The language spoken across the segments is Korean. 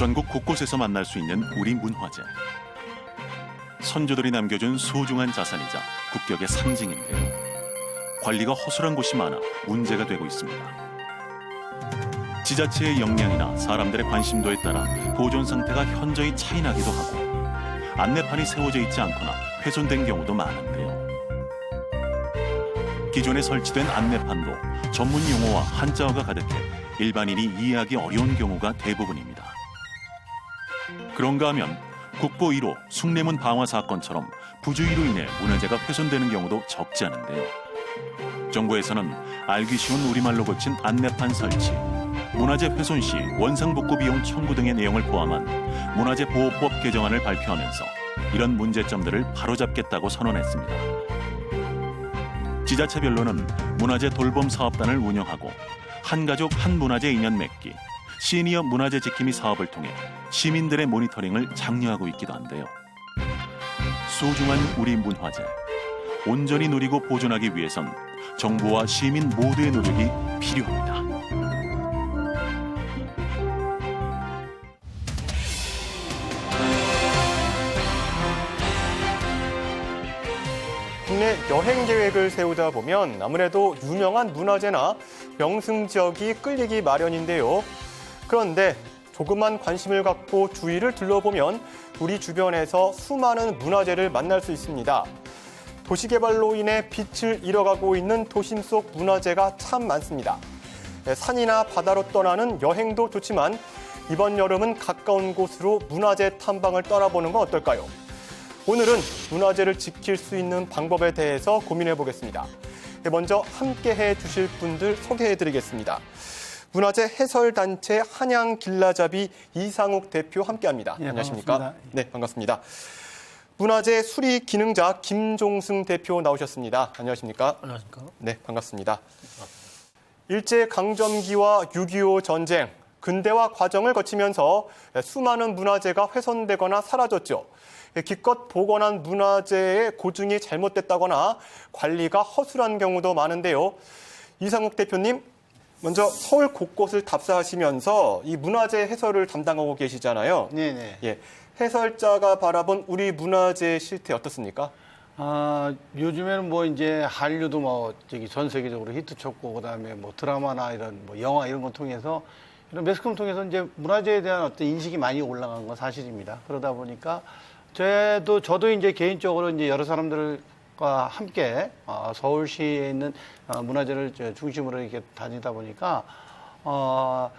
전국 곳곳에서 만날 수 있는 우리 문화재. 선조들이 남겨준 소중한 자산이자 국격의 상징인데요. 관리가 허술한 곳이 많아 문제가 되고 있습니다. 지자체의 역량이나 사람들의 관심도에 따라 보존 상태가 현저히 차이나기도 하고 안내판이 세워져 있지 않거나 훼손된 경우도 많은데요. 기존에 설치된 안내판도 전문 용어와 한자어가 가득해 일반인이 이해하기 어려운 경우가 대부분입니다. 그런가 하면 국보 1호 숭례문 방화 사건처럼 부주의로 인해 문화재가 훼손되는 경우도 적지 않은데요. 정부에서는 알기 쉬운 우리말로 고친 안내판 설치, 문화재 훼손 시 원상복구 비용 청구 등의 내용을 포함한 문화재 보호법 개정안을 발표하면서 이런 문제점들을 바로잡겠다고 선언했습니다. 지자체별로는 문화재 돌봄 사업단을 운영하고 한 가족 한 문화재 인연 맺기, 시니어 문화재 지킴이 사업을 통해 시민들의 모니터링을 장려하고 있기도 한데요. 소중한 우리 문화재 온전히 누리고 보존하기 위해선 정부와 시민 모두의 노력이 필요합니다. 국내 여행 계획을 세우다 보면 아무래도 유명한 문화재나 명승 지역이 끌리기 마련인데요. 그런데 조금만 관심을 갖고 주위를 둘러보면 우리 주변에서 수많은 문화재를 만날 수 있습니다. 도시개발로 인해 빛을 잃어가고 있는 도심 속 문화재가 참 많습니다. 네, 산이나 바다로 떠나는 여행도 좋지만 이번 여름은 가까운 곳으로 문화재 탐방을 떠나보는 건 어떨까요? 오늘은 문화재를 지킬 수 있는 방법에 대해서 고민해 보겠습니다. 네, 먼저 함께 해 주실 분들 소개해 드리겠습니다. 문화재 해설단체 한양 길라잡이 이상욱 대표 함께 합니다. 예, 안녕하십니까? 반갑습니다. 네, 반갑습니다. 문화재 수리 기능자 김종승 대표 나오셨습니다. 안녕하십니까? 안녕하십니까? 네, 반갑습니다. 일제 강점기와 6.25 전쟁, 근대화 과정을 거치면서 수많은 문화재가 훼손되거나 사라졌죠. 기껏 복원한 문화재의 고증이 잘못됐다거나 관리가 허술한 경우도 많은데요. 이상욱 대표님, 먼저 서울 곳곳을 답사하시면서 이 문화재 해설을 담당하고 계시잖아요. 네네. 예, 해설자가 바라본 우리 문화재 실태 어떻습니까? 아, 요즘에는 뭐 이제 한류도 뭐 저기 전 세계적으로 히트 쳤고 그다음에 뭐 드라마나 이런 뭐 영화 이런 걸 통해서 이런 매스컴 통해서 이제 문화재에 대한 어떤 인식이 많이 올라간 건 사실입니다. 그러다 보니까 저도 저도 이제 개인적으로 이제 여러 사람들 과 함께 어, 서울시에 있는 어, 문화재를 저 중심으로 이렇게 다니다 보니까 어,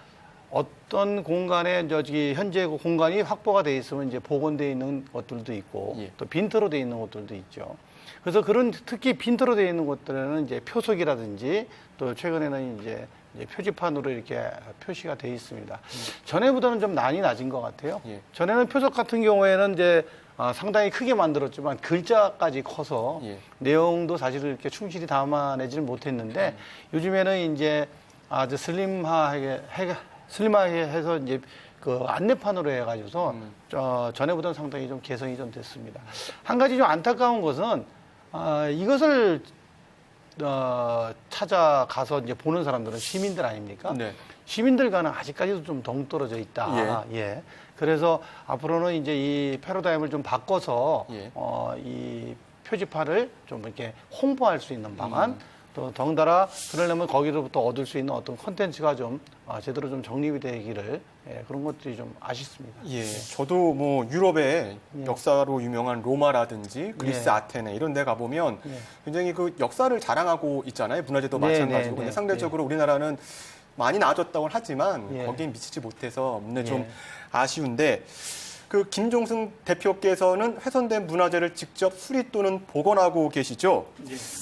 어떤 공간에 저기 현재 그 공간이 확보가 돼 있으면 이제 복원돼 있는 것들도 있고 예. 또 빈터로 돼 있는 곳들도 있죠. 그래서 그런 특히 빈터로 돼 있는 곳들에는 이제 표석이라든지 또 최근에는 이제 표지판으로 이렇게 표시가 돼 있습니다. 전에보다는 좀 난이 낮은 것 같아요. 예. 전에는 표적 같은 경우에는 이제 아, 상당히 크게 만들었지만 글자까지 커서 예. 내용도 사실 이렇게 충실히 담아내지는 못했는데 요즘에는 이제 아주 슬림하게 해, 슬림하게 해서 이제 그 안내판으로 해가지고서 저 전에보다는 상당히 좀 개선이 좀 됐습니다. 한 가지 좀 안타까운 것은 아, 이것을 어, 찾아가서 이제 보는 사람들은 시민들 아닙니까? 네. 시민들과는 아직까지도 좀 동떨어져 있다. 예. 그래서 앞으로는 이제 이 패러다임을 좀 바꿔서 예. 어, 이 표지판을 좀 이렇게 홍보할 수 있는 방안 음. 또 덩달아 그러려면 거기로부터 얻을 수 있는 어떤 콘텐츠가 좀 아, 제대로 좀 정립이 되기를 예, 그런 것들이 좀 아쉽습니다. 예, 저도 뭐 유럽의 역사로 유명한 로마라든지 그리스 예. 아테네 이런 데 가보면 예. 굉장히 그 역사를 자랑하고 있잖아요. 문화재도 네, 마찬가지고. 네, 근데 네, 상대적으로 우리나라는 많이 나아졌다고는 하지만 예. 거기에 미치지 못해서 근데 좀 예. 아쉬운데 그 김종승 대표께서는 훼손된 문화재를 직접 수리 또는 복원하고 계시죠.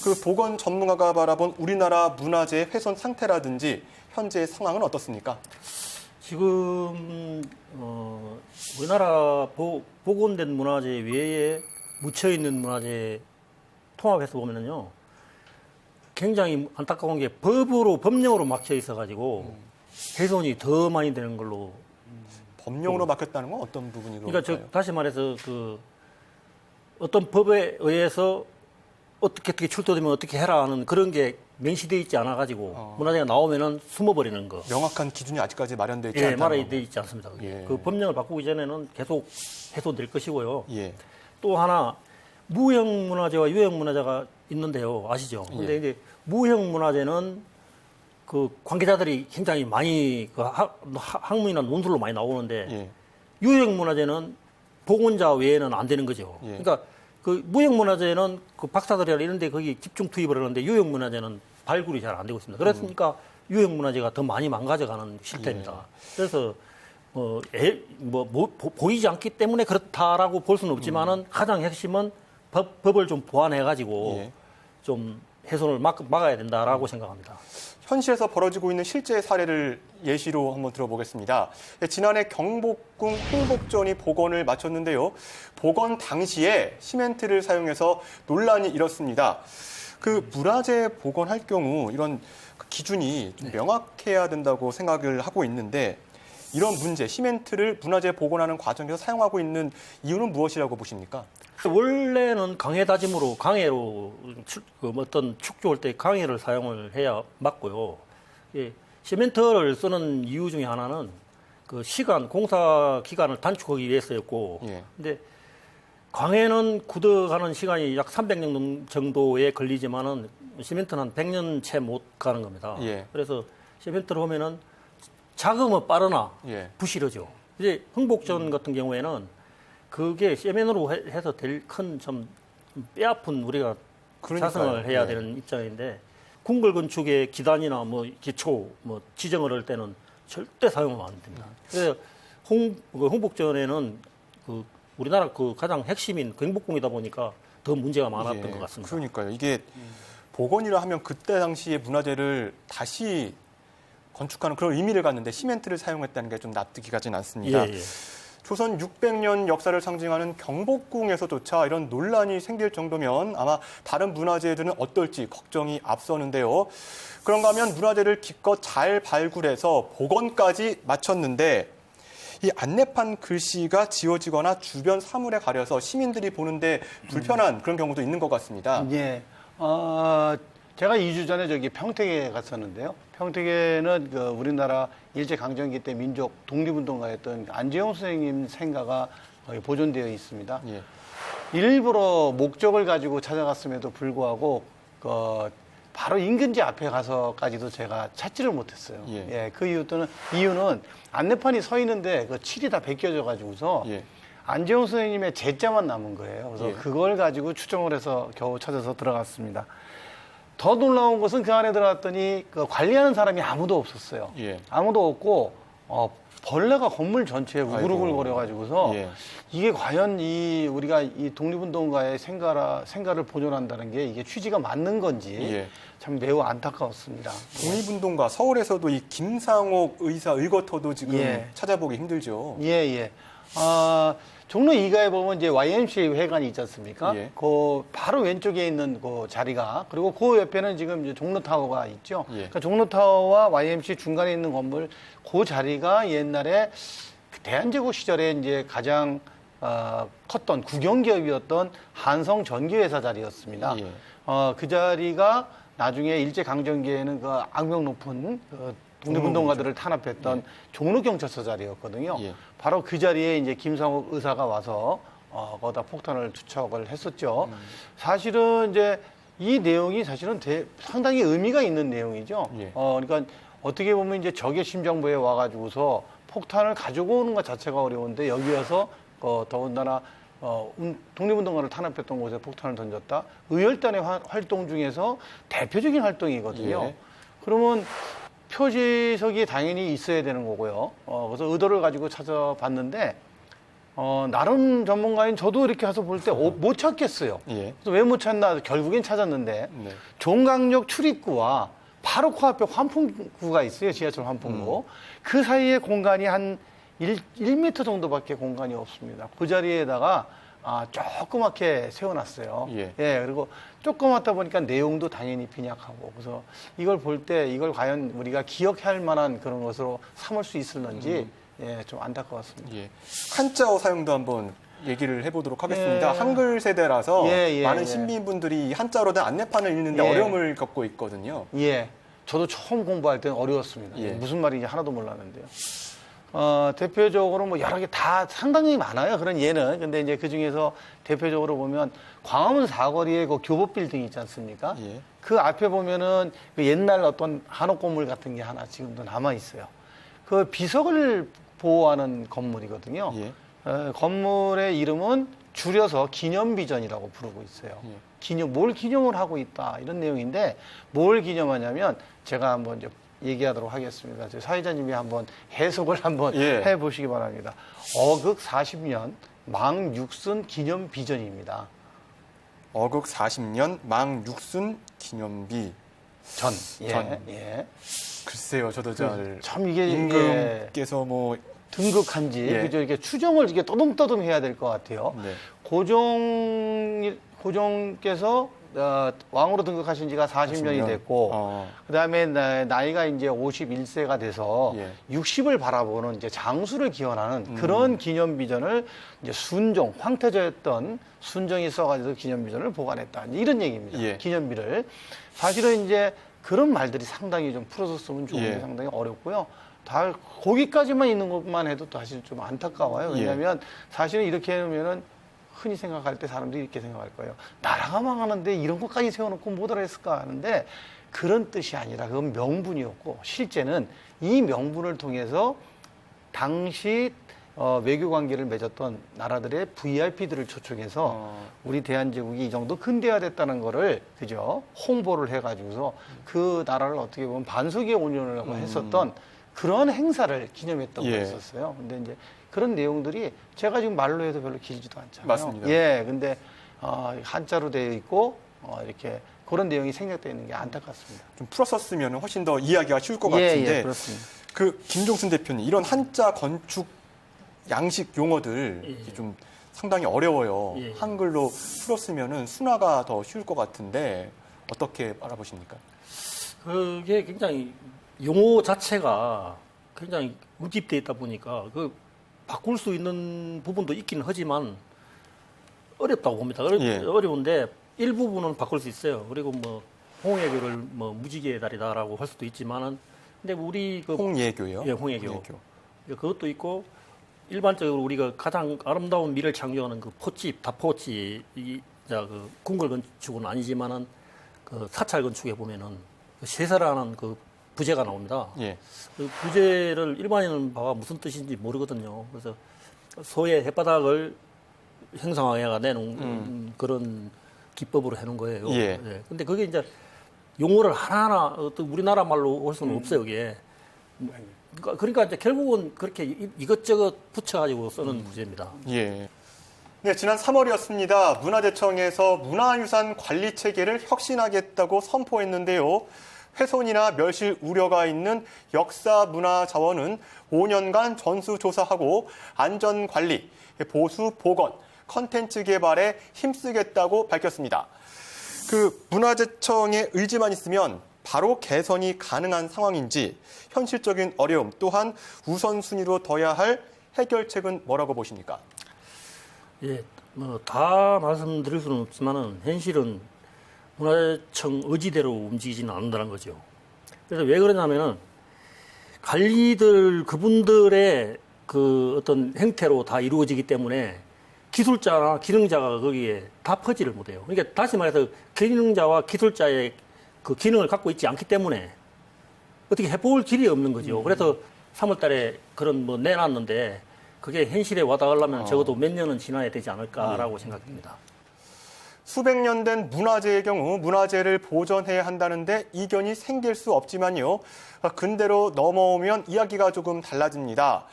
그 복원 전문가가 바라본 우리나라 문화재 훼손 상태라든지 현재 상황은 어떻습니까? 지금 어, 우리나라 보, 복원된 문화재 외에 묻혀 있는 문화재 통합해서 보면은요 굉장히 안타까운 게 법으로 법령으로 막혀 있어가지고 훼손이 더 많이 되는 걸로 법령으로 막혔다는 건 어떤 부분이 그러니까 저 그럴까요? 다시 말해서 그 어떤 법에 의해서 어떻게 어떻게 출토되면 어떻게 해라 하는 그런 게 명시되어 있지 않아 가지고 어. 문화재가 나오면은 숨어버리는 거. 명확한 기준이 아직까지 마련되어 있지 예, 않다는 말이. 되어 있지 않습니다. 그게. 예. 그 법령을 바꾸기 전에는 계속 해소될 것이고요. 예. 또 하나 무형 문화재와 유형 문화재가 있는데요. 아시죠? 근데 예. 이제 무형 문화재는 그 관계자들이 굉장히 많이 그 학, 학- 학문이나 논술로 많이 나오는데 예. 유형 문화재는 복원자 외에는 안 되는 거죠. 예. 그러니까 그 무형 문화재는 그 박사들이나 이런데 거기 집중 투입을 하는데 유형 문화재는 발굴이 잘 안 되고 있습니다. 그렇으니까 유형 문화재가 더 많이 망가져가는 실태입니다. 예. 그래서 뭐, 애, 뭐, 뭐 보- 보이지 않기 때문에 그렇다라고 볼 수는 없지만은 가장 핵심은 법, 법을 좀 보완해가지고 예. 좀 훼손을 막, 막아야 된다라고 생각합니다. 현실에서 벌어지고 있는 실제 사례를 예시로 한번 들어보겠습니다. 예, 지난해 경복궁 홍복전이 복원을 마쳤는데요. 복원 당시에 시멘트를 사용해서 논란이 일었습니다. 그 문화재 복원할 경우 이런 그 기준이 좀 명확해야 된다고 생각을 하고 있는데 이런 문제, 시멘트를 문화재 복원하는 과정에서 사용하고 있는 이유는 무엇이라고 보십니까? 원래는 강해 다짐으로 강해로 축, 그 어떤 축조할 때 강해를 사용을 해야 맞고요. 예, 시멘트를 쓰는 이유 중에 하나는 그 시간 공사 기간을 단축하기 위해서였고, 예. 근데 광해는 굳어가는 시간이 약 300년 정도에 걸리지만은 시멘트는 한 100년 채 못 가는 겁니다. 예. 그래서 시멘트를 하면은 작으면 빠르나 예. 부실하죠. 이제 흥복전 같은 경우에는 그게 세면으로 해- 해서 될 큰좀 뼈아픈 우리가 그러니까요. 자성을 해야 예. 되는 입장인데 궁궐 건축의 기단이나 뭐 기초 뭐 지정을 할 때는 절대 사용하면 안 됩니다. 그래서 홍그 흥복전에는 그 우리나라 그 가장 핵심인 경복궁이다 보니까 더 문제가 많았던 예, 것 같습니다. 그러니까요. 이게 복원이라 하면 그때 당시에 문화재를 다시 건축하는 그런 의미를 갖는데 시멘트를 사용했다는 게 좀 납득이 가진 않습니다. 예, 예. 조선 600년 역사를 상징하는 경복궁에서조차 이런 논란이 생길 정도면 아마 다른 문화재들은 어떨지 걱정이 앞서는데요. 그런가 하면 문화재를 기껏 잘 발굴해서 복원까지 마쳤는데 이 안내판 글씨가 지워지거나 주변 사물에 가려서 시민들이 보는데 불편한 그런 경우도 있는 것 같습니다. 예. 어, 제가 2주 전에 저기 평택에 갔었는데요. 평택에는 그 우리나라 일제강점기 때 민족 독립운동가였던 안재홍 선생님 생가가 거기 보존되어 있습니다. 예. 일부러 목적을 가지고 찾아갔음에도 불구하고 그 바로 인근지 앞에 가서까지도 제가 찾지를 못했어요. 예. 예, 그 이유는 이유는 안내판이 서 있는데 그 칠이 다 벗겨져 가지고서 예. 안재홍 선생님의 제자만 남은 거예요. 그래서 예. 그걸 가지고 추정을 해서 겨우 찾아서 들어갔습니다. 더 놀라운 것은 그 안에 들어갔더니 그 관리하는 사람이 아무도 없었어요. 예. 아무도 없고 어, 벌레가 건물 전체에 우글우글 아이고. 거려가지고서 예. 이게 과연 이 우리가 이 독립운동가의 생가라 생가를 보존한다는 게 이게 취지가 맞는 건지 예. 참 매우 안타까웠습니다. 독립운동가 서울에서도 이 김상옥 의사 의거터도 지금 예. 찾아보기 힘들죠. 예, 예. 아, 종로 2가에 보면 이제 YMCA 회관이 있지 않습니까? 예. 그 바로 왼쪽에 있는 그 자리가 그리고 그 옆에는 지금 이제 종로 타워가 있죠. 예. 그러니까 종로 타워와 YMCA 중간에 있는 건물 그 자리가 옛날에 대한제국 시절에 이제 가장 어, 컸던 국영기업이었던 한성 전기회사 자리였습니다. 예. 어, 그 자리가 나중에 일제 강점기에는 그 악명 높은 그 독립운동가들을 탄압했던 종로경찰서 자리였거든요. 예. 바로 그 자리에 이제 김상욱 의사가 와서 어, 거기다 폭탄을 투척을 했었죠. 음. 사실은 이제 이 내용이 사실은 대- 상당히 의미가 있는 내용이죠. 예. 어, 그러니까 어떻게 보면 이제 적의 심정부에 와가지고서 폭탄을 가지고 오는 것 자체가 어려운데 여기 와서 어, 더군다나 어, 운- 독립운동가를 탄압했던 곳에 폭탄을 던졌다. 의열단의 화- 활동 중에서 대표적인 활동이거든요. 예. 그러면 표지석이 당연히 있어야 되는 거고요. 어, 그래서 의도를 가지고 찾아봤는데 어, 나름 전문가인 저도 이렇게 가서 볼 때 못 찾겠어요. 예. 그래서 왜 못 찾나 결국엔 찾았는데 네. 종강역 출입구와 바로 코앞에 환풍구가 있어요. 지하철 환풍구. 그 사이에 공간이 한 1, 1m 정도밖에 공간이 없습니다. 그 자리에다가 아, 조그맣게 세워놨어요. 예. 그리고 조그맣다 보니까 내용도 당연히 빈약하고. 그래서 이걸 볼 때 이걸 과연 우리가 기억할 만한 그런 것으로 삼을 수 있을런지 예, 좀 안타까웠습니다. 예. 한자어 사용도 한번 얘기를 해보도록 하겠습니다. 예. 한글 세대라서 예, 예, 많은 예. 시민분들이 한자로 된 안내판을 읽는데 예. 어려움을 겪고 있거든요. 예. 저도 처음 공부할 때는 어려웠습니다. 예. 무슨 말인지 하나도 몰랐는데요. 어, 대표적으로 뭐 여러 개 다 상당히 많아요. 그런 예는. 근데 이제 그 중에서 대표적으로 보면 광화문 사거리에 그 교보 빌딩 있지 않습니까? 예. 그 앞에 보면은 그 옛날 어떤 한옥 건물 같은 게 하나 지금도 남아 있어요. 그 비석을 보호하는 건물이거든요. 예. 어, 건물의 이름은 줄여서 기념비전이라고 부르고 있어요. 예. 기념, 뭘 기념을 하고 있다 이런 내용인데 뭘 기념하냐면 제가 한번 이제 얘기하도록 하겠습니다. 저희 사회자님이 한번 해석을 한번 예. 해보시기 바랍니다. 어극 40년 망육순 기념 비전입니다. 어극 40년 망육순 기념비. 전. 예. 전. 예. 글쎄요, 저도 잘 참 이게 예, 임금께서 뭐 등극한지 예. 그죠 이렇게 추정을 이렇게 떠듬떠듬 해야 될 것 같아요. 네. 고종 고종께서 어, 왕으로 등극하신 지가 40년이 40년. 됐고 어. 그 다음에 나- 나이가 이제 51세가 돼서 예. 60을 바라보는 이제 장수를 기원하는 음. 그런 기념 비전을 이제 순종 황태자였던 순종이 써가지고 기념 비전을 보관했다 이런 얘기입니다. 예. 기념비를 사실은 이제 그런 말들이 상당히 좀 풀어서 쓰면 좋은데 예. 상당히 어렵고요. 다 거기까지만 있는 것만 해도 사실 좀 안타까워요. 예. 왜냐하면 사실은 이렇게 해놓으면은 흔히 생각할 때 사람들이 이렇게 생각할 거예요. 나라가 망하는데 이런 것까지 세워놓고 못 알아했을까 하는데 그런 뜻이 아니라 그건 명분이었고 실제는 이 명분을 통해서 당시 어, 외교 관계를 맺었던 나라들의 VIP들을 초청해서 어. 우리 대한제국이 이 정도 근대화됐다는 거를 그죠 홍보를 해가지고서 그 나라를 어떻게 보면 반석에 올려놓으려고 했었던 그런 행사를 기념했던 예. 거였었어요. 근데 이제 그런 내용들이 제가 지금 말로 해도 별로 길지도 않잖아요. 맞습니다. 예, 근데 어, 한자로 되어 있고 어, 이렇게 그런 내용이 생략되어 있는 게 안타깝습니다. 좀 풀었었으면 훨씬 더 이해하기가 쉬울 것 예, 같은데 예, 그렇습니다. 그 김종순 대표님 이런 한자 건축 양식 용어들 예. 이게 좀 상당히 어려워요. 예. 한글로 풀었으면은 순화가 더 쉬울 것 같은데 어떻게 알아보십니까? 그게 굉장히 용어 자체가 굉장히 밀집되어 있다 보니까 그 바꿀 수 있는 부분도 있기는 하지만 어렵다고 봅니다. 어려, 예. 어려운데 일부분은 바꿀 수 있어요. 그리고 뭐 홍해교를 뭐 무지개의 달이다라고 할 수도 있지만은 근데 우리 그 홍예교요. 예, 홍예교. 그것도 있고 일반적으로 우리가 가장 아름다운 미를 창조하는 그 포집, 다포집, 이, 자, 그 궁궐 건축은 아니지만은 그 사찰 건축에 보면은 그 세사라는 그 부제가 나옵니다. 예. 그 부제를 일반인은 봐가 무슨 뜻인지 모르거든요. 그래서 소의 햇바닥을 형상화해가 내놓은 음, 그런 기법으로 해놓은 거예요. 예. 근데 그게 이제 용어를 하나하나 어떤 우리나라 말로 올 수는 없어요, 이게. 그러니까- 그러니까 이제 결국은 그렇게 이- 이것저것 붙여가지고 쓰는 부제입니다. 예. 네, 지난 3월이었습니다. 문화재청에서 문화유산 관리 체계를 혁신하겠다고 선포했는데요. 훼손이나 멸실 우려가 있는 역사 문화 자원은 5년간 전수조사하고 안전 관리, 보수 복원, 컨텐츠 개발에 힘쓰겠다고 밝혔습니다. 그 문화재청의 의지만 있으면 바로 개선이 가능한 상황인지 현실적인 어려움 또한 우선순위로 둬야 할 해결책은 뭐라고 보십니까? 예, 뭐 다 말씀드릴 수는 없지만은 현실은 문화청 의지대로 움직이지는 않는다는 거죠. 그래서 왜 그러냐면은 관리들 그분들의 그 어떤 행태로 다 이루어지기 때문에 기술자나 기능자가 거기에 다 퍼지를 못해요. 그러니까 다시 말해서 기능자와 기술자의 그 기능을 갖고 있지 않기 때문에 어떻게 해볼 길이 없는 거죠. 그래서 3월달에 그런 뭐 내놨는데 그게 현실에 와닿으려면 적어도 몇 년은 지나야 되지 않을까라고 생각됩니다. 수백 년 된 문화재의 경우 문화재를 보존해야 한다는데 이견이 생길 수 없지만요. 근대로 넘어오면 이야기가 조금 달라집니다.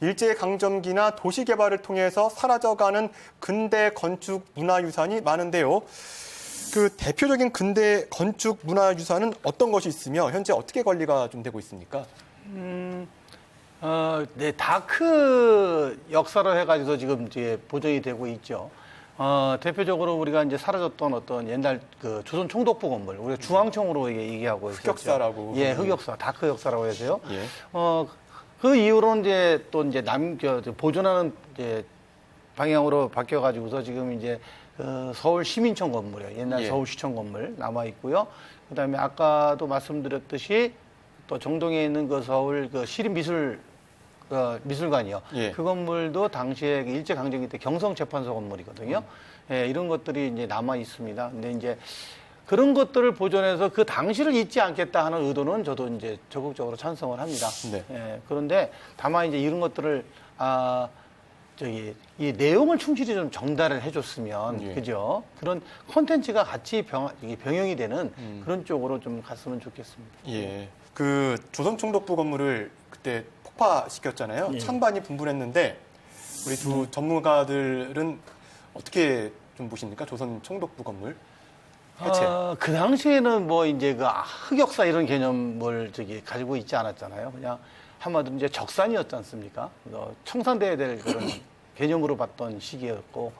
일제강점기나 도시개발을 통해서 사라져가는 근대 건축 문화유산이 많은데요. 그 대표적인 근대 건축 문화유산은 어떤 것이 있으며 현재 어떻게 관리가 좀 되고 있습니까? 어, 네, 다크 역사로 해가지고 지금 이제 보존이 되고 있죠. 어, 대표적으로 우리가 이제 사라졌던 어떤 옛날 그 조선 총독부 건물, 우리가 중앙청으로 얘기- 얘기하고 있었죠. 흑역사라고. 예, 흑역사, 다크 역사라고 해서요. 예. 어, 그 이후로는 이제 또 이제 남, 저, 저 보존하는 이제 방향으로 바뀌어가지고서 지금 이제 그 서울 시민청 건물이요. 옛날 예. 서울시청 건물 남아 있고요. 그 다음에 아까도 말씀드렸듯이 또 정동에 있는 그 서울 그 시립미술 그 미술관이요. 예. 그 건물도 당시에 그 일제 강점기 때 경성 재판소 건물이거든요. 예, 이런 것들이 이제 남아 있습니다. 근데 이제 그런 것들을 보존해서 그 당시를 잊지 않겠다 하는 의도는 저도 이제 적극적으로 찬성을 합니다. 네. 예, 그런데 다만 이제 이런 것들을 아 저기 이 내용을 충실히 좀 전달을 해줬으면 예. 그죠? 그런 콘텐츠가 같이 병, 병행이 되는 음. 그런 쪽으로 좀 갔으면 좋겠습니다. 예. 그 조선총독부 건물을 그때 폭파시켰잖아요. 예. 찬반이 분분했는데 우리 두 전문가들은 어떻게 좀 보십니까? 조선 총독부 건물 해체. 아, 그 당시에는 뭐 이제 그 흑역사 이런 개념을 저기 가지고 있지 않았잖아요. 그냥 한마디로 이제 적산이었지 않습니까? 어, 청산돼야 될 그런 개념으로 봤던 시기였고,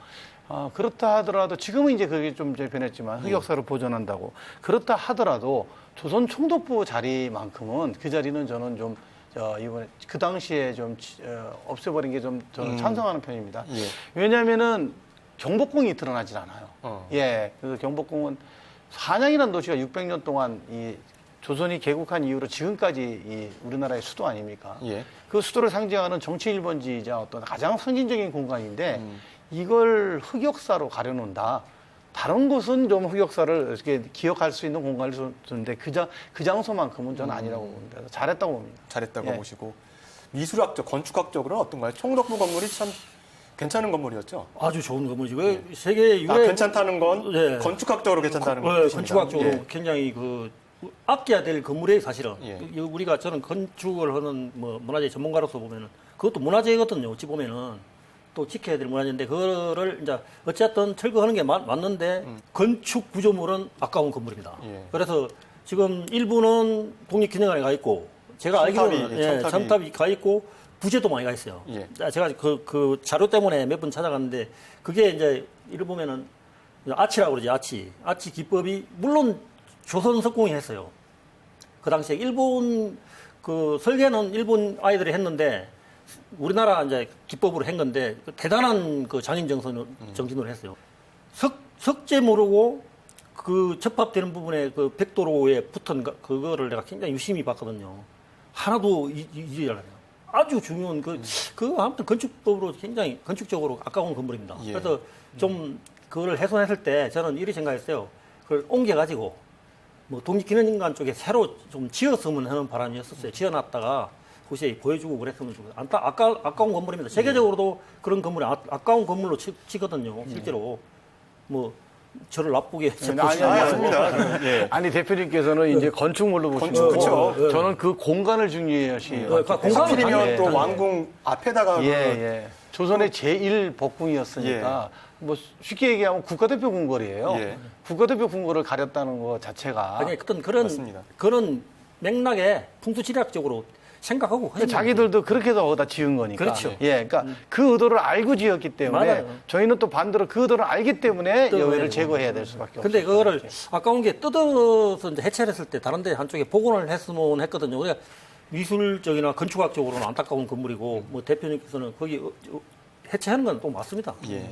아, 그렇다 하더라도 지금은 이제 그게 좀 이제 변했지만 흑역사를 보존한다고 그렇다 하더라도 조선 총독부 자리만큼은 그 자리는 저는 좀 저, 이번에 그 당시에 좀 치- 어, 없애버린 게좀 저는 음. 찬성하는 편입니다. 예. 왜냐하면은 경복궁이 드러나질 않아요. 어. 예, 그래서 경복궁은 한양이라는 도시가 600년 동안 이 조선이 개국한 이후로 지금까지 이 우리나라의 수도 아닙니까? 예. 그 수도를 상징하는 정치 일번지이자 어떤 가장 상징적인 공간인데 음. 이걸 흑역사로 가려놓는다. 다른 곳은 좀 흑역사를 이렇게 기억할 수 있는 공간을 주는데 그, 장, 그 장소만큼은 저는 아니라고 봅니다. 잘했다고 봅니다. 잘했다고 예. 보시고 미술학적, 건축학적으로는 어떤가요? 총독부 건물이 참 괜찮은 건물이었죠. 아주 좋은 건물이죠. 왜 세계 유례 아, 괜찮다는 건 네. 건축학적으로 괜찮다는 네, 거죠. 건축학적으로 굉장히 그 아껴야 될 건물이에요, 사실은. 예. 그 우리가 저는 건축을 하는 뭐 문화재 전문가로서 보면은 그것도 문화재거든요. 어찌 보면은 또 지켜야 될 문화재인데 그거를 이제 어쨌든 철거하는 게 맞, 맞는데 건축 구조물은 아까운 건물입니다. 음. 예. 그래서 지금 일부는 독립기념관에 가 있고 제가 첨탑이, 알기로는 예, 예, 첨탑이. 첨탑이 가 있고 부재도 많이 가 있어요. 예. 자, 제가 그, 그 자료 때문에 몇 번 찾아갔는데 그게 이제 이를 보면은 아치라고 그러지 아치 아치 기법이 물론 조선 석공이 했어요. 그 당시에 일본 그 설계는 일본 아이들이 했는데 우리나라 이제 기법으로 한 건데 그 대단한 그 장인 정신으로, 정신으로 했어요. 석 석재 모르고 그 접합되는 부분에 그 백도로에 붙은 거- 그거를 내가 굉장히 유심히 봤거든요. 하나도 이- 이- 잊지 않아요. 아주 중요한 그, 그 아무튼 건축법으로 굉장히 건축적으로 아까운 건물입니다. 예. 그래서 좀 그거를 훼손했을 때 저는 이리 생각했어요. 그걸 옮겨가지고 뭐 독립기념관 쪽에 새로 좀 지었으면 하는 바람이었었어요. 지어놨다가 혹시 보여주고 그랬으면 좋겠어요. 안타, 아까, 아까운 건물입니다. 세계적으로도 그런 건물이 아, 아까운 건물로 치, 치거든요. 실제로. 뭐, 저를 나쁘게 아니, 아, 아니, 아닙니다. 예. 아니 대표님께서는 이제 건축물로 보시고 건축, 그쵸. 저는 그 공간을 중요시 네, 그 네, 또 네. 왕궁 앞에다가 예, 그 예. 조선의 제1 복궁이었으니까 뭐 쉽게 얘기하면 국가대표 궁궐이에요. 예. 국가대표 궁궐을 가렸다는 것 자체가 아니, 어떤 그런, 맞습니다. 그런 맥락에 풍수지리학적으로 생각하고 하신 자기들도 그렇게 해서 거기다 지은 거니까. 그렇죠. 예, 그러니까 그 의도를 알고 지었기 때문에 맞아요. 저희는 또 반대로 그 의도를 알기 때문에 그래요. 제거해야 될 수밖에 없어요. 근데 그거를 아까운 게 뜯어서 이제 해체를 했을 때 다른 데 한쪽에 복원을 했으면 했거든요. 우리가 미술적이나 건축학적으로는 안타까운 건물이고 뭐 대표님께서는 거기 어- 어- 해체하는 건 또 맞습니다. 예.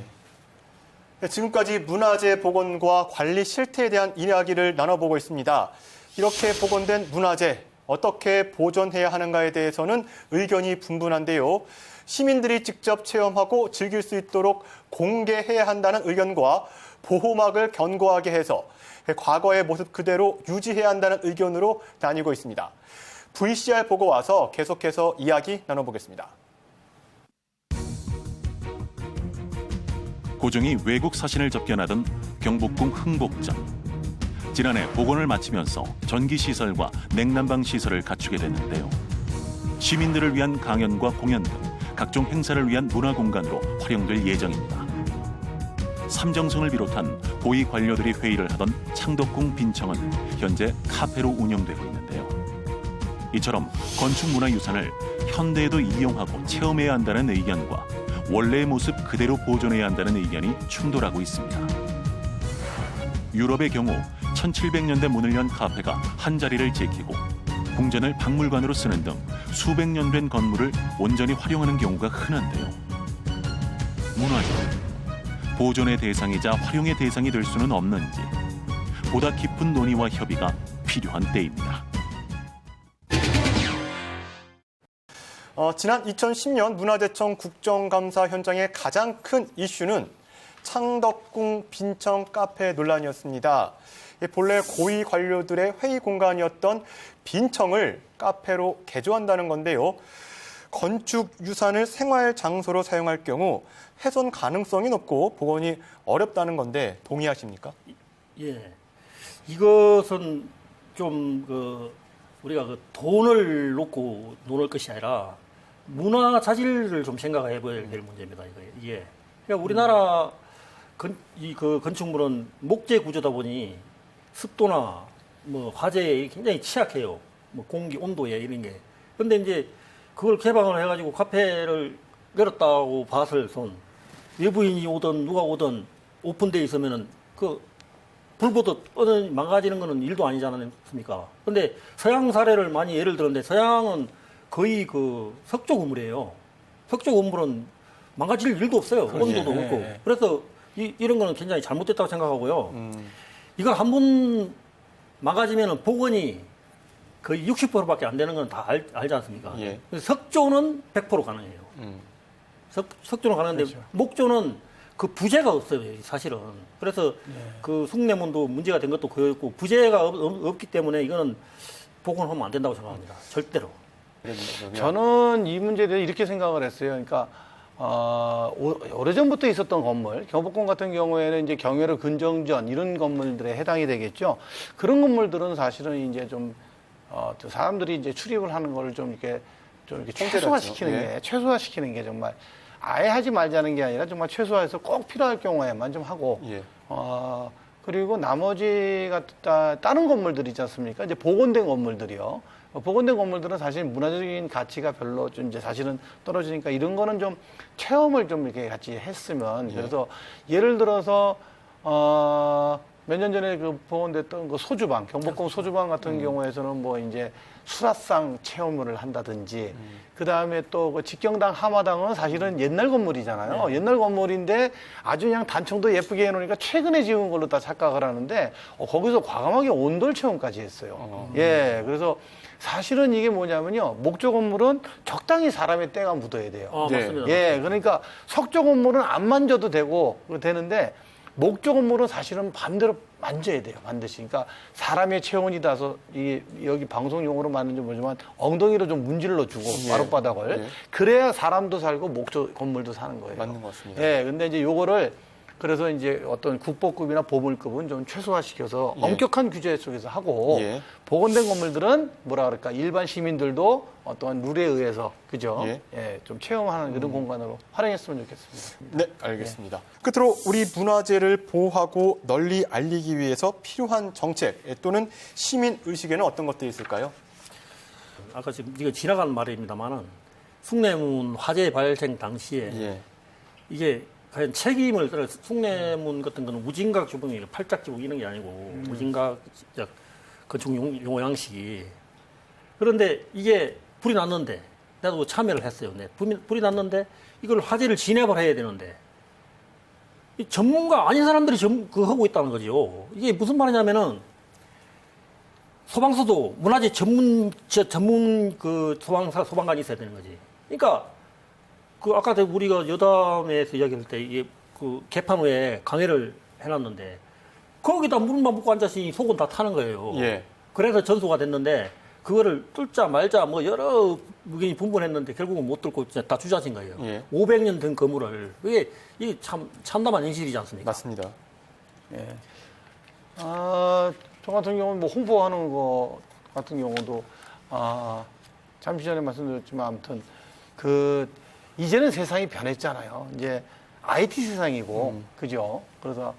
네, 지금까지 문화재 복원과 관리 실태에 대한 이야기를 나눠보고 있습니다. 이렇게 복원된 문화재 어떻게 보존해야 하는가에 대해서는 의견이 분분한데요. 시민들이 직접 체험하고 즐길 수 있도록 공개해야 한다는 의견과 보호막을 견고하게 해서 과거의 모습 그대로 유지해야 한다는 의견으로 나뉘고 있습니다. VCR 보고 와서 계속해서 이야기 나눠보겠습니다. 고종이 외국 사신을 접견하던 경복궁 흥복장. 지난해 복원을 마치면서 전기 시설과 냉난방 시설을 갖추게 됐는데요. 시민들을 위한 강연과 공연 등 각종 행사를 위한 문화 공간으로 활용될 예정입니다. 삼정성을 비롯한 고위 관료들이 회의를 하던 창덕궁 빈청은 현재 카페로 운영되고 있는데요. 이처럼 건축 문화 유산을 현대에도 이용하고 체험해야 한다는 의견과 원래의 모습 그대로 보존해야 한다는 의견이 충돌하고 있습니다. 유럽의 경우 1700년대 문을 연 카페가 한 자리를 지키고 궁전을 박물관으로 쓰는 등 수백 년 된 건물을 온전히 활용하는 경우가 흔한데요. 문화재 보존의 대상이자 활용의 대상이 될 수는 없는지 보다 깊은 논의와 협의가 필요한 때입니다. 어, 지난 2010년 문화재청 국정감사 현장의 가장 큰 이슈는 창덕궁 빈청 카페 논란이었습니다. 이 본래 고위 관료들의 회의 공간이었던 빈청을 카페로 개조한다는 건데요. 건축 유산을 생활 장소로 사용할 경우 훼손 가능성이 높고 복원이 어렵다는 건데 동의하십니까? 예. 이것은 좀 그 우리가 그 돈을 놓고 노는 것이 아니라 문화 자질을 좀 생각해 봐야 될 문제입니다. 이거 이게. 그러니까 우리나라 건, 이 그 건축물은 목재 구조다 보니 습도나 뭐 화재에 굉장히 취약해요. 뭐 공기 온도에 이런 게. 근데 이제 그걸 개방을 해가지고 카페를 열었다고 봤을 손 외부인이 오든 누가 오든 오픈돼 있으면은 그 불보듯 어느 망가지는 거는 일도 아니지 않습니까? 근데 서양 사례를 많이 예를 들었는데 서양은 거의 그 석조 건물이에요. 석조 건물은 망가질 일도 없어요. 온도도 예, 없고. 예. 그래서 이, 이런 거는 굉장히 잘못됐다고 생각하고요. 음, 이걸 한번 망가지면은 복원이 거의 60%밖에 안 되는 건 다 알지 않습니까? 예. 석조는 100% 가능해요. 음. 석, 석조는 가능한데 그렇죠. 목조는 그 부재가 없어요, 사실은. 그래서 네. 그 숭례문도 문제가 된 것도 그였고 부재가 없, 없- 없기 때문에 이거는 복원하면 안 된다고 생각합니다. 절대로. 저는 이 문제에 대해 이렇게 생각을 했어요. 그러니까 어, 오- 오래전부터 있었던 건물, 경복궁 같은 경우에는 이제 경회로 근정전 이런 건물들에 해당이 되겠죠. 그런 건물들은 사실은 이제 좀 어, 또 사람들이 이제 출입을 하는 거를 좀 이렇게 좀 이렇게 최소화시키는. 게 최소화시키는 게 정말 아예 하지 말자는 게 아니라 정말 최소화해서 꼭 필요할 경우에만 좀 하고 예. 어, 그리고 나머지가 따, 다른 건물들 있지 않습니까? 이제 복원된 건물들이요. 어, 복원된 건물들은 사실 문화적인 가치가 별로 좀 이제 사실은 떨어지니까 이런 거는 좀 체험을 좀 이렇게 같이 했으면 예. 그래서 예를 들어서 어, 몇 년 전에 그 복원됐던 그 소주방, 경복궁 소주방 같은 경우에서는 뭐 이제 수라상 체험을 한다든지 그 다음에 또 그 직경당 하마당은 사실은 옛날 건물이잖아요. 옛날 건물인데 아주 그냥 단청도 예쁘게 해놓으니까 최근에 지은 걸로 다 착각을 하는데 어, 거기서 과감하게 온돌 체험까지 했어요. 어. 예, 그래서 사실은 이게 뭐냐면요. 목조 건물은 적당히 사람의 때가 묻어야 돼요. 아, 네. 맞습니다. 예, 그러니까 석조 건물은 안 만져도 되고 되는데 목조 건물은 사실은 반대로 만져야 돼요, 반드시. 그러니까 사람의 체온이 닿아서 이 여기 방송 용어로 말하는지 모르지만 엉덩이로 좀 문질러 주고 예. 마룻바닥을 예. 그래야 사람도 살고 목조 건물도 사는 거예요. 맞는 것 같습니다. 예, 근데 이제 요거를 그래서 이제 어떤 국보급이나 보물급은 좀 최소화시켜서 예. 엄격한 규제 속에서 하고 예. 복원된 건물들은 뭐라 그럴까 일반 시민들도 어떠한 룰에 의해서 그죠? 예. 예, 좀 체험하는 그런 공간으로 활용했으면 좋겠습니다. 네, 알겠습니다. 끝으로 우리 문화재를 보호하고 널리 알리기 위해서 필요한 정책 예, 또는 시민 의식에는 어떤 것들이 있을까요? 아까 지금 이거 지나간 말입니다만은 숭례문 화재 발생 당시에 예. 이게 과연 책임을 따라 숭례문 같은 거는 우진각 주범이 팔짝지고 이런 게 아니고 음. 우진각 진짜 건축 용- 용어 양식이 그런데 이게 불이 났는데 나도 참여를 했어요. 네. 불이, 불이 났는데 이걸 화재를 진압을 해야 되는데 이 전문가 아닌 사람들이 전, 그 하고 있다는 거죠. 이게 무슨 말이냐면은 소방서도 문화재 전문 저 전문 그 소방사 소방관이 있어야 되는 거지. 그러니까 그 아까 우리가 여담에서 이야기할 때 이게 그 개판 후에 강의를 해놨는데 거기다 물만 붓고 앉았으니 속은 다 타는 거예요. 예. 그래서 그래서 전소가 됐는데 그거를 뚫자 말자 뭐 여러 의견이 분분했는데 결국은 못 뚫고 진짜 다 주저하신 거예요. 예. 500년 된 건물을 이게 이게 참 참담한 현실이지 않습니까? 맞습니다. 예. 아, 저 같은 경우는 뭐 홍보하는 거 같은 경우도 아, 잠시 전에 말씀드렸지만 아무튼 그 이제는 세상이 변했잖아요. 이제 IT 세상이고 그죠? 그래서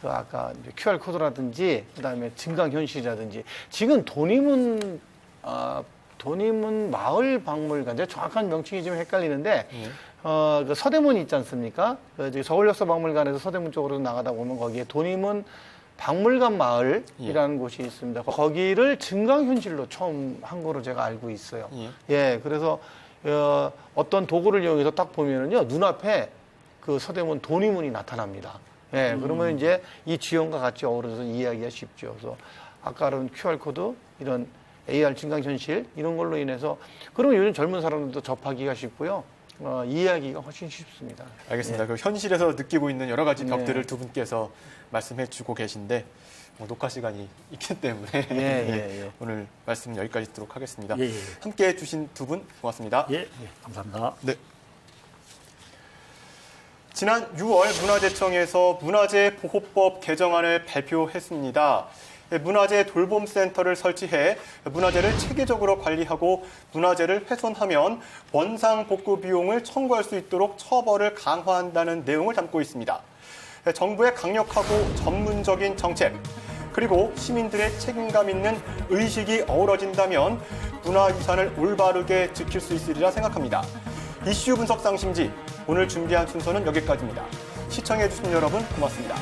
그 아까 QR 코드라든지 그다음에 증강 현실이라든지 지금 돈이문 아, 돈이문 마을 박물관 제가 정확한 명칭이 좀 헷갈리는데 예. 어, 그 서대문 있지 않습니까? 그 저기 서울역사 박물관에서 서대문 쪽으로 나가다 보면 거기에 돈이문 박물관 마을이라는 곳이 있습니다. 거기를 증강현실로 처음 한 거로 제가 알고 있어요. 예. 예, 그래서 어, 어떤 도구를 이용해서 딱 보면은요 눈앞에 그 서대문 돈이문이 나타납니다. 예, 그러면 이제 이 지형과 같이 어우러져서 이해하기가 쉽죠. 그래서 아까는 QR 코드 이런 AR 증강 현실 이런 걸로 인해서 그러면 요즘 젊은 사람들도 접하기가 쉽고요. 어, 이해하기가 훨씬 쉽습니다. 알겠습니다. 그 현실에서 느끼고 있는 여러 가지 네. 벽들을 두 분께서 말씀해 주고 계신데 뭐 녹화 시간이 있기 때문에 예, 예, 예. 오늘 말씀 여기까지 듣도록 하겠습니다. 예, 예. 함께 해 주신 두 분 고맙습니다. 예, 예, 감사합니다. 네. 지난 6월 문화재청에서 문화재 보호법 개정안을 발표했습니다. 네, 문화재 돌봄센터를 설치해 문화재를 체계적으로 관리하고 문화재를 훼손하면 원상 복구 비용을 청구할 수 있도록 처벌을 강화한다는 내용을 담고 있습니다. 네, 정부의 강력하고 전문적인 정책, 그리고 시민들의 책임감 있는 의식이 어우러진다면 문화유산을 올바르게 지킬 수 있으리라 생각합니다. 이슈 분석 상심지 오늘 준비한 순서는 여기까지입니다. 시청해주신 여러분 고맙습니다.